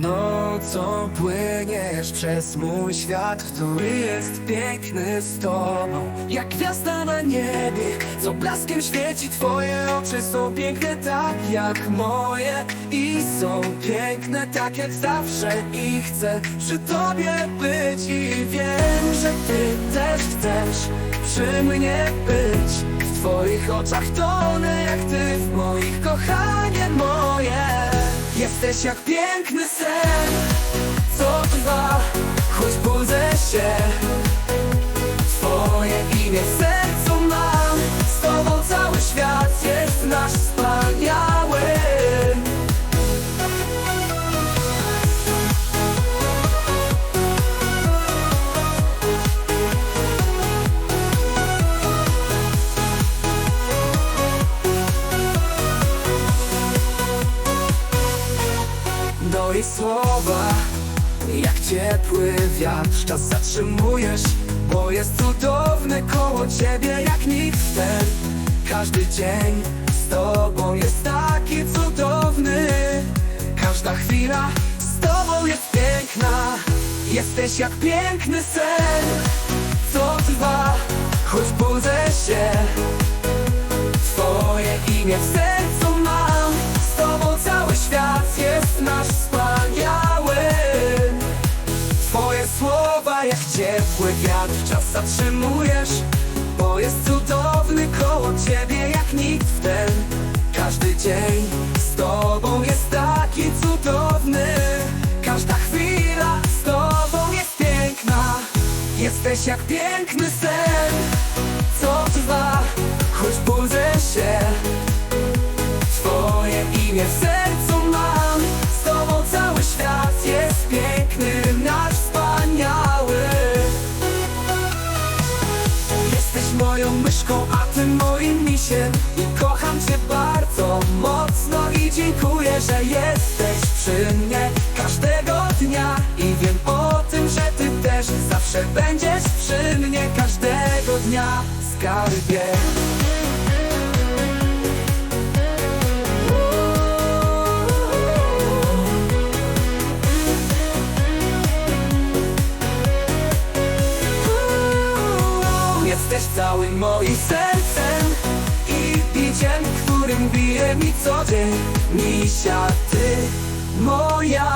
Nocą płyniesz przez mój świat, który jest piękny z tobą. Jak gwiazda na niebie, co blaskiem świeci Twoje oczy są piękne tak jak moje. I są piękne tak jak zawsze I chcę przy tobie być. I wiem, że ty też chcesz przy mnie być. W twoich oczach tonę jak ty w moich kochanie moje. Jesteś jak piękny W sercu mam, z tobą cały świat jest nasz wspaniały. Do ich słowa Jak ciepły wiatr Czas zatrzymujesz Bo jest cudowny ciebie Jak nikt ten Każdy dzień z tobą jest taki cudowny. Każda chwila z tobą jest piękna. Jesteś jak piękny sen. Co trwa Choć budzę się. Twoje imię w sercu mam. Z tobą cały świat jest nasz wspaniały. Twoje słowa jak ciepły wiatr. Czas zatrzymujesz Jesteś jak piękny sen Co trwa, choć budzę się. Twoje imię w sercu mam Z tobą cały świat jest piękny Nasz wspaniały. Jesteś moją myszką, a ty moim misiem. I kocham cię bardzo mocno I dziękuję, że jesteś przy mnie skarbie Jesteś całym moim sercem I biciem, którym bije mi co dzień. Misia, ty moja